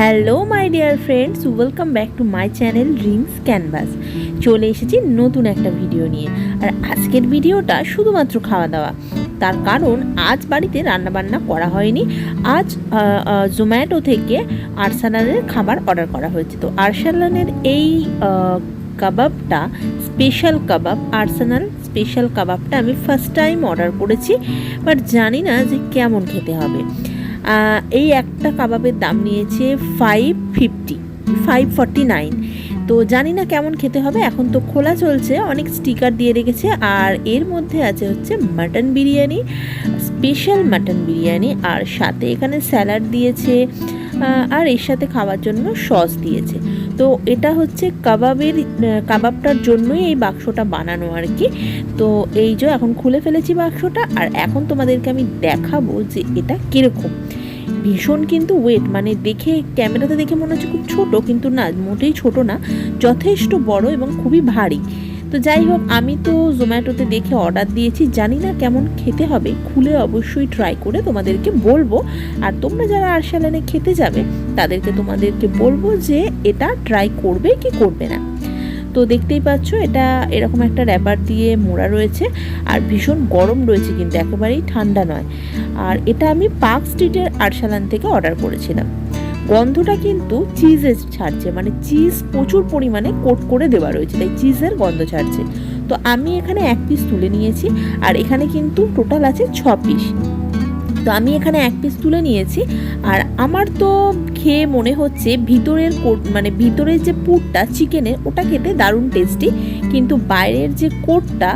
Hello my dear friends welcome back to my channel dreams canvas চলে এসেছি নতুন একটা ভিডিও নিয়ে। আর আজকের ভিডিওটা শুধুমাত্র খাওয়া দাওয়া তার কারণ, আজ বাড়িতে রান্নাবান্না করা হয়নি। আজ জোম্যাটো থেকে আরসালানের খাবার অর্ডার করা হয়েছে। তো আরসালানের এই কাবাবটা স্পেশাল কাবাব আর্সেনাল স্পেশাল কাবাবটা আমি ফার্স্ট টাইম অর্ডার করেছি। বাট জানি না যে কেমন খেতে হবে। এই একটা কাবাবের দাম নিয়েছে five fifty five forty nine তো জানি না কেমন খেতে হবে, এখন তো খোলা চলছে, অনেক স্টিকার দিয়ে রেখেছে। আর এর মধ্যে আছে হচ্ছে mutton biryani special mutton biryani. আর সাথে এখানে স্যালাড দিয়েছে আর এর সাথে খাওয়ার জন্য সস দিয়েছে। তো এটা হচ্ছে কাবাবের কাবাবটার জন্যই এই বাক্সটা বানানো আর কি। তো এই যে এখন খুলে ফেলেছি বাক্সটা, আর এখন তোমাদেরকে আমি দেখাবো যে এটা কীরকম। ভীষণ কিন্তু ওয়েট মানে দেখে ক্যামেরাতে দেখে মনে হচ্ছে খুব ছোট, কিন্তু না, মোটেই ছোট না, যথেষ্ট বড় এবং খুবই ভারী। তো যাই হোক, আমি তো জোম্যাটোতে দেখে অর্ডার দিয়েছি। জানি না কেমন খেতে হবে, খুলে অবশ্যই ট্রাই করে তোমাদেরকে বলব। আর তোমরা যারা আরসালানে খেতে যাবে, তাদেরকে তোমাদেরকে বলব যে এটা ট্রাই করবে কি করবে না। তো দেখতেই পাচ্ছ, এটা এরকম একটা র্যাপার দিয়ে মোড়া রয়েছে, আর ভীষণ গরম রয়েছে কিন্তু, একেবারেই ঠান্ডা নয়। আর এটা আমি পার্ক স্ট্রিটের আরসালান থেকে অর্ডার করেছিলাম। গন্ধটা কিন্তু চিজে ছাড়ছে মানে চিজ প্রচুর পরিমাণে কোট করে দেওয়া রয়েছে, তাই চিজের গন্ধ ছাড়ছে। তো আমি এখানে এক পিস তুলে নিয়েছি, আর এখানে কিন্তু টোটাল আছে ছ পিস তো আমি এখানে এক পিস তুলে নিয়েছি। আর আমার তো খেয়ে মনে হচ্ছে ভিতরের কোট মানে ভিতরের যে পুরটা, চিকেনের, ওটা খেতে দারুণ টেস্টি কিন্তু বাইরের যে কোটটা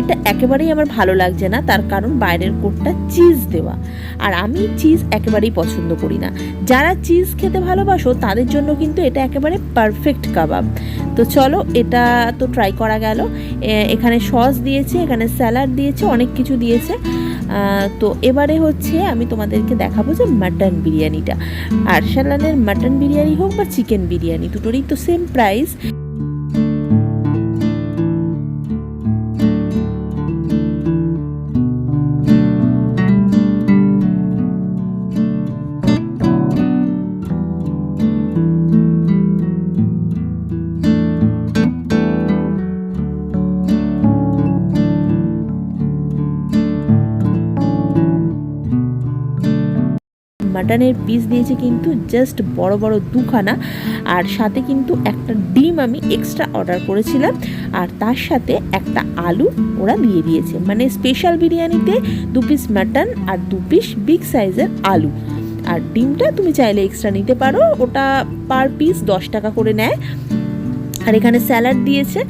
এটা একেবারেই আমার ভালো লাগছে না। তার কারণ বাইরের কোটটা চিজ দেওয়া। আর আমি চিজ একেবারেই পছন্দ করি না। যারা চিজ খেতে ভালোবাসো, তাদের জন্য কিন্তু এটা একেবারে পারফেক্ট কাবাব তো চলো, এটা তো ট্রাই করা গেল। এখানে সস দিয়েছে, এখানে স্যালাড দিয়েছে, অনেক কিছু দিয়েছে। তো এবারে হচ্ছে আমি তোমাদেরকে দেখাবো যে মাটন বিরিয়ানিটা। আরশালানের মাটন বিরিয়ানি হোক বা চিকেন বিরিয়ানি, দুটোরই তো সেম প্রাইস মাটনের পিস দিয়েছে কিন্তু জাস্ট বড় বড় দুখানা। আর সাথে কিন্তু একটা ডিম আমি এক্সট্রা অর্ডার করেছিলাম। আর তার সাথে একটা আলু ওরা দিয়ে দিয়েছে। মানে স্পেশাল বিরিয়ানিতে দু পিস মাটন আর দু পিস বিগ সাইজের আলু। আর ডিমটা তুমি চাইলে এক্সট্রা নিতে পারো। ওটা পার পিস দশ টাকা করে নেয়। আর এখানে স্যালাড দিয়েছে।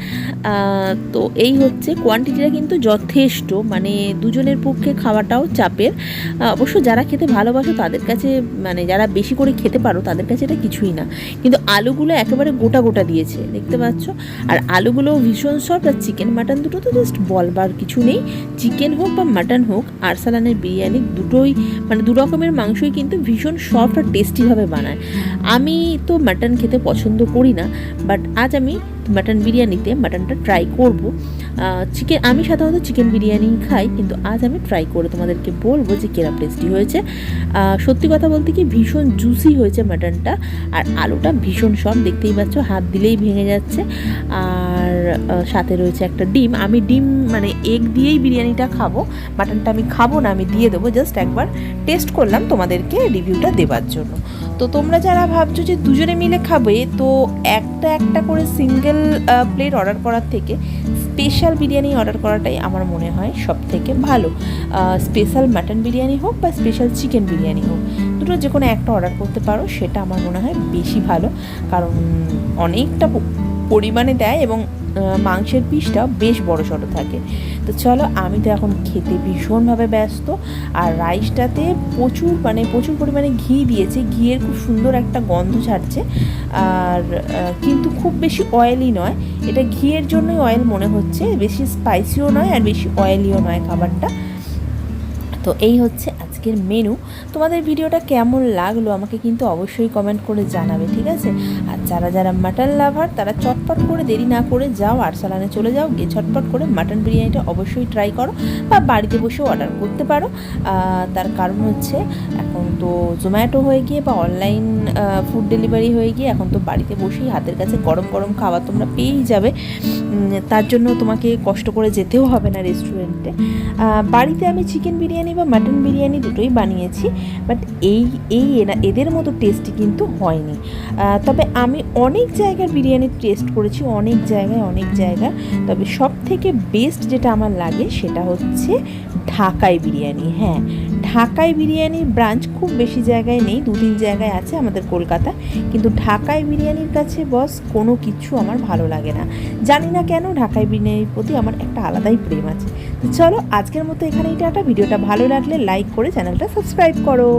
তো এই হচ্ছে কোয়ান্টিটিটা কিন্তু যথেষ্ট মানে দুজনের পক্ষে খাওয়াটাও চাপের। অবশ্য যারা খেতে ভালোবাসো তাদের কাছে মানে যারা বেশি করে খেতে পারো তাদের কাছে এটা কিছুই না। কিন্তু আলুগুলো একেবারে গোটা গোটা দিয়েছে, দেখতে পাচ্ছ? আর আলুগুলো ভীষণ সফট আর চিকেন মাটন দুটো তো জাস্ট বলবার কিছু নেই। চিকেন হোক বা মাটন হোক, আরসালানের বিরিয়ানি দুটোই মানে দু রকমের মাংসই কিন্তু ভীষণ সফট আর টেস্টিভাবে বানায়। আমি তো মাটন খেতে পছন্দ করি না বাট আজ আমি মাটন বিরিয়ানিতে মাটনটা ট্রাই করব। চিকেন আমি সাধারণত চিকেন বিরিয়ানি খাই, কিন্তু আজ আমি ট্রাই করে তোমাদেরকে বলব যে কিরম টেস্টি হয়েছে। সত্যি কথা বলতে কি ভীষণ জুসি হয়েছে মাটনটা আর আলুটা ভীষণ সব দেখতেই পাচ্ছ, হাত দিলেই ভেঙে যাচ্ছে। আর সাথে রয়েছে একটা ডিম, আমি ডিম মানে এগ দিয়েই বিরিয়ানিটা খাব মাটনটা আমি খাব না, আমি দিয়ে দেবো জাস্ট একবার টেস্ট করলাম তোমাদেরকে রিভিউটা দেওয়ার জন্য। তো তোমরা যারা ভাবছ যে দুজনে মিলে খাবে, তো একটা একটা করে সিঙ্গেল প্লেট অর্ডার করার থেকে স্পেশাল বিরিয়ানি অর্ডার করাটাই আমার মনে হয় সব থেকে ভালো স্পেশাল মাটন বিরিয়ানি হোক বা স্পেশাল চিকেন বিরিয়ানি হোক, দুটো যে কোনো একটা অর্ডার করতে পারো, সেটা আমার মনে হয় বেশি ভালো। কারণ অনেকটা পরিমাণে দেয় এবং মাংসের পিসটা বেশ বড় সড়ো থাকে। তো চলো, আমি তো এখন খেতে ভীষণভাবে ব্যস্ত। আর রাইসটাতে প্রচুর মানে প্রচুর পরিমাণে ঘি দিয়েছে। ঘিয়ের খুব সুন্দর একটা গন্ধ ছাড়ছে। আর কিন্তু খুব বেশি অয়েলি নয়। এটা ঘিয়ের জন্যই অয়েল মনে হচ্ছে। বেশি স্পাইসিও নয় আর বেশি অয়েলিও নয় খাবারটা। তো এই হচ্ছে আজকের মেনু তোমাদের ভিডিওটা কেমন লাগল আমাকে কিন্তু অবশ্যই কমেন্ট করে জানাবে, ঠিক আছে? আর যারা যারা মাটন লাভার তারা চটপট করে দেরি না করে যাও আরসালানে চলে যাও, গিয়ে চটপট করে মাটন বিরিয়ানিটা অবশ্যই ট্রাই করো বা বাড়িতে বসেও অর্ডার করতে পারো। তার কারণ হচ্ছে এখন তো জোম্যাটো হয়ে গিয়ে বা অনলাইন ফুড ডেলিভারি হয়ে গিয়ে এখন তো বাড়িতে বসেই হাতের কাছে গরম গরম খাবার তোমরা পেয়েই যাবে। তার জন্য তোমাকে কষ্ট করে যেতেও হবে না রেস্টুরেন্টে বাড়িতে আমি চিকেন বিরিয়ানি বা মাটন বিরিয়ানি দুটোই বানিয়েছি বাট এই এই এরা- এদের মতো টেস্টি কিন্তু হয়নি। তবে আমি অনেক জায়গার বিরিয়ানি টেস্ট করেছি, অনেক জায়গায় অনেক জায়গায় তবে সব থেকে বেস্ট যেটা আমার লাগে সেটা হচ্ছে ঢাকাই বিরিয়ানি হ্যাঁ। ঢাকাই বিরিয়ানির ব্রাঞ্চ খুব বেশি জায়গায় নেই দু তিন জায়গায় আছে আমাদের কলকাতা। কিন্তু ঢাকাই বিরিয়ানির কাছে বস, কোনো কিছু আমার ভালো লাগে না। জানি না কেন ঢাকাই বিরিয়ানির প্রতি আমার একটা আলাদাই প্রেম আছে। তো চলো আজকের মতো এখানেই টাটা। ভিডিওটা ভালো লাগলে লাইক করে চ্যানেলটা সাবস্ক্রাইব করো।